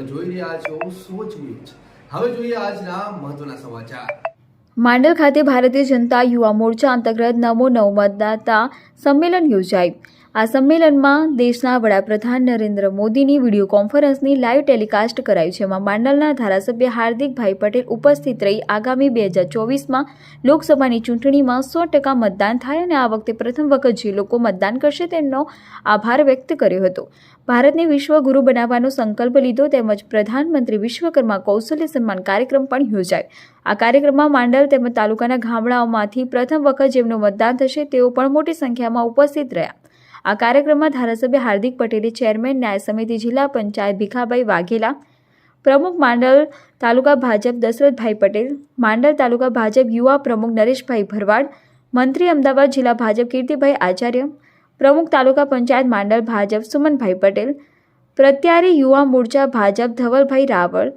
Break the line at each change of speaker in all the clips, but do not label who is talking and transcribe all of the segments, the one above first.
તમે જોઈ રહ્યા છો સોચ ન્યૂઝ. હવે જોઈએ આજના મહત્વના સમાચાર.
માંડલ ખાતે ભારતીય જનતા યુવા મોરચા અંતર્ગત નમો નવ મતદાતા સંમેલન યોજાઈ આ સંમેલનમાં દેશના વડાપ્રધાન નરેન્દ્ર મોદીની વીડિયો કોન્ફરન્સની લાઈવ ટેલિકાસ્ટ કરાઈ છે. જેમાં માંડલના ધારાસભ્ય હાર્દિકભાઈ પટેલ ઉપસ્થિત રહી. આગામી બે હજાર ચોવીસમાં લોકસભાની ચૂંટણીમાં સો ટકા મતદાન થાય અને આ વખતે પ્રથમ વખત જે લોકો મતદાન કરશે તેમનો આભાર વ્યક્ત કર્યો હતો. ભારતને વિશ્વગુરુ બનાવવાનો સંકલ્પ લીધો તેમજ પ્રધાનમંત્રી વિશ્વકર્મા કૌશલ્ય સન્માન કાર્યક્રમ પણ યોજાય. આ કાર્યક્રમમાં માંડલ તેમજ તાલુકાના ગામડાઓમાંથી પ્રથમ વખત જેમનું મતદાન થશે તેઓ પણ મોટી સંખ્યામાં ઉપસ્થિત રહ્યા. આ કાર્યક્રમમાં ધારાસભ્ય હાર્દિક પટેલે ચેરમેન ન્યાય સમિતિ જિલ્લા પંચાયત ભીખાભાઈ વાઘેલા, પ્રમુખ માંડલ તાલુકા ભાજપ દશરથભાઈ પટેલ, માંડલ તાલુકા ભાજપ યુવા પ્રમુખ નરેશભાઈ ભરવાડ, મંત્રી અમદાવાદ જિલ્લા ભાજપ કીર્તિભાઈ આચાર્ય, પ્રમુખ તાલુકા પંચાયત માંડલ ભાજપ સુમનભાઈ પટેલ, પ્રત્યારી યુવા મોરચા ભાજપ ધવલભાઈ રાવળ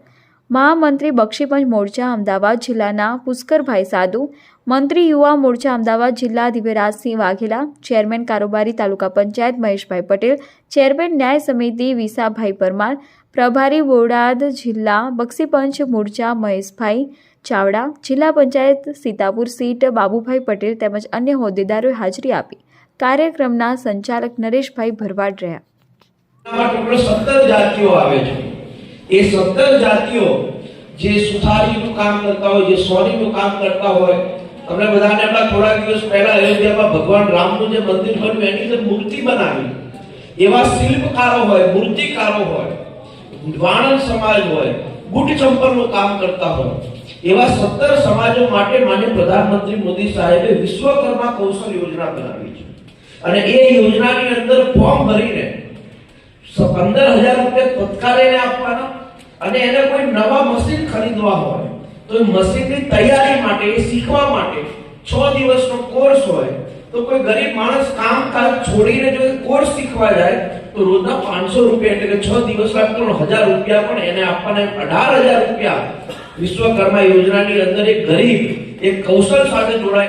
મહામંત્રી બક્ષીપંચ મોરચા અમદાવાદ જિલ્લાના પુષ્કરભાઈ સાધુ, મંત્રી યુવા મોરચા અમદાવાદ જિલ્લા દિવ્યરાજસિંહ વાઘેલા, ચેરમેન કારોબારી તાલુકા પંચાયત મહેશભાઈ પટેલ, ચેરમેન ન્યાય સમિતિ વિસાભાઈ પરમાર, પ્રભારી બોડાદ જિલ્લા બક્ષીપંચ મોરચા મહેશભાઈ ચાવડા, જિલ્લા પંચાયત સીતાપુર સીટ બાબુભાઈ પટેલ તેમજ અન્ય હોદ્દેદારોએ હાજરી આપી. કાર્યક્રમના સંચાલક નરેશભાઈ ભરવાડ રહ્યા.
જાતિઓ આવે છે. એ સત્તર જાતિઓ જે સુથારીનું કામ કરતા હોય, જે સોનીનું કામ કરતા હોય તમને બધાને હમણાં થોડા દિવસ પહેલા અયોધ્યામાં ભગવાન રામનું જે મંદિર બન્યું, એની અંદર મૂર્તિ બનાવી. એવા શિલ્પકારો હોય, મૂર્તિકારો હોય, વાણંદ સમાજ હોય બુટ ચંપલનું કામ કરતા હોય. એવા સત્તર સમાજો માટે માન્ય પ્રધાનમંત્રી મોદી સાહેબે વિશ્વકર્મા કૌશલ યોજના બનાવી છે. અને એ યોજનાની અંદર ફોર્મ ભરીને પંદર હજાર રૂપિયા તત્કાલ અને એને કોઈ નવા મશીન ખરીદવા હોય, તો એ મશીનની તૈયારી માટે, એ શીખવા માટે છ દિવસનો કોર્સ હોય, તો કોઈ ગરીબ માણસ કામકાજ છોડીને જો કોર્સ શીખવા જાય, તો રોજના પાંચસો રૂપિયા એટલે કે છ દિવસ ત્રણ હજાર રૂપિયા પણ એને આપવાના અઢાર હજાર રૂપિયા વિશ્વકર્મા યોજનાની અંદર એક ગરીબ, એક કૌશલ સાથે જોડાય.